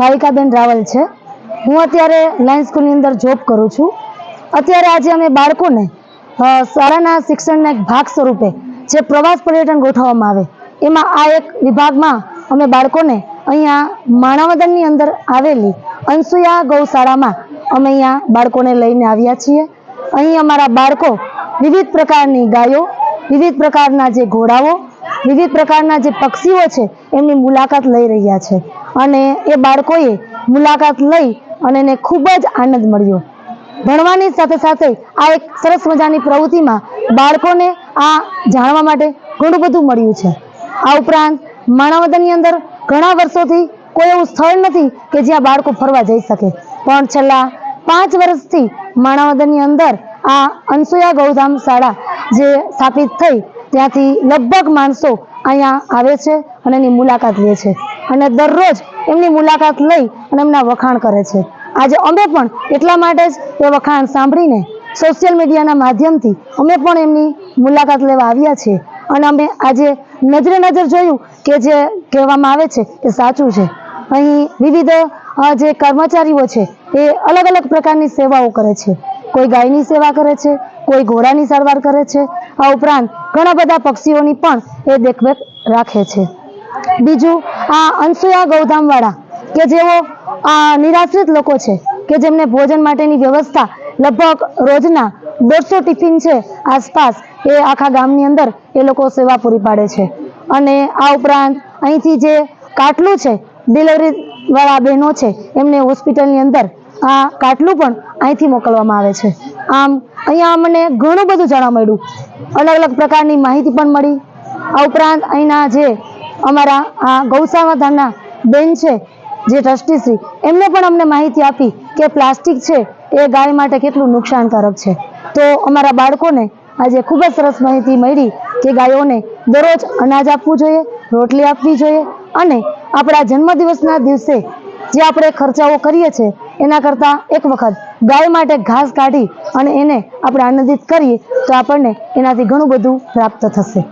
ભાવિકાબેન રાવલ છે. હું અત્યારે લાયન્સ સ્કૂલની અંદર જોબ કરું છું. અત્યારે આજે અમે બાળકોને શાળાના શિક્ષણના એક ભાગ સ્વરૂપે જે પ્રવાસ પર્યટન ગોઠવવામાં આવે, એમાં આ એક વિભાગમાં અમે બાળકોને અહીંયા માણાવદનની અંદર આવેલી અનસુયા ગૌશાળામાં અમે અહીંયા બાળકોને લઈને આવ્યા છીએ. અહીં અમારા બાળકો વિવિધ પ્રકારની ગાયો, વિવિધ પ્રકારના જે ઘોડાઓ, વિવિધ પ્રકારના જે પક્ષીઓ છે, એમની મુલાકાત લઈ રહ્યા છે. અને એ બાળકોએ મુલાકાત લઈ અને એને ખૂબ જ આનંદ મળ્યો. ભણવાની સાથે સાથે આ એક સરસ મજાની પ્રવૃત્તિમાં બાળકોને આ જાણવા માટે ઘણું બધું મળ્યું છે. આ ઉપરાંત માણાવદરની અંદર ઘણા વર્ષોથી કોઈ એવું સ્થળ નથી કે જ્યાં બાળકો ફરવા જઈ શકે. પણ છેલ્લા પાંચ વર્ષથી માણાવદરની અંદર આ અનસુયા ગૌધામ શાળા જે સ્થાપિત થઈ, ત્યાંથી લગભગ માણસો અહીંયા આવે છે અને એની મુલાકાત લે છે. અને દરરોજ એમની મુલાકાત લઈ અને એમના વખાણ કરે છે. આજે અમે પણ એટલા માટે જ એ વખાણ સાંભળીને સોશિયલ મીડિયાના માધ્યમથી અમે પણ એમની મુલાકાત લેવા આવ્યા છીએ. અને અમે આજે નજરે નજર જોયું કે જે કહેવામાં આવે છે એ સાચું છે. અહીં વિવિધ જે કર્મચારીઓ છે એ અલગ અલગ પ્રકારની સેવાઓ કરે છે. કોઈ ગાયની સેવા કરે છે, કોઈ ઘોડાની સારવાર કરે છે. આ ઉપરાંત ઘણા બધા પક્ષીઓની પણ એ દેખરેખ રાખે છે. બીજું આ અનસુયા ગૌધામવાળા, કે જેઓ, આ નિરાશ્રિત લોકો છે, કે જેમને ભોજન માટેની વ્યવસ્થા લગભગ રોજના દોઢસો ટિફિન છે આસપાસ એ આખા ગામની અંદર એ લોકો સેવા પૂરી પાડે છે. અને આ ઉપરાંત અહીંથી જે કાટલું છે ડિલિવરી વાળા બહેનો છે, એમને હોસ્પિટલની અંદર આ કાટલું પણ અહીંથી મોકલવામાં આવે છે. આમ, અહીંયા મને ઘણું બધું જાણવા મળ્યું. અલગ અલગ પ્રકારની માહિતી પણ મળી. આ ઉપરાંત અહીંના જે અમારા આ ગૌશાળાના બેન છે, જે ટ્રસ્ટીશ્રી એમને પણ અમને માહિતી આપી કે પ્લાસ્ટિક છે, એ ગાય માટે કેટલું નુકસાનકારક છે. તો અમારા બાળકોને આજે ખૂબ જ સરસ માહિતી મળી કે ગાયોને દરરોજ અનાજ આપવું જોઈએ, રોટલી આપવી જોઈએ અને આપણા જન્મદિવસના દિવસે જે આપણે ખર્ચાઓ કરીએ છીએ, એના કરતાં એક વખત ગાય માટે ઘાસ કાઢી અને એને આપણે આનંદિત કરીએ, તો આપણને એનાથી ઘણું બધું પ્રાપ્ત થશે.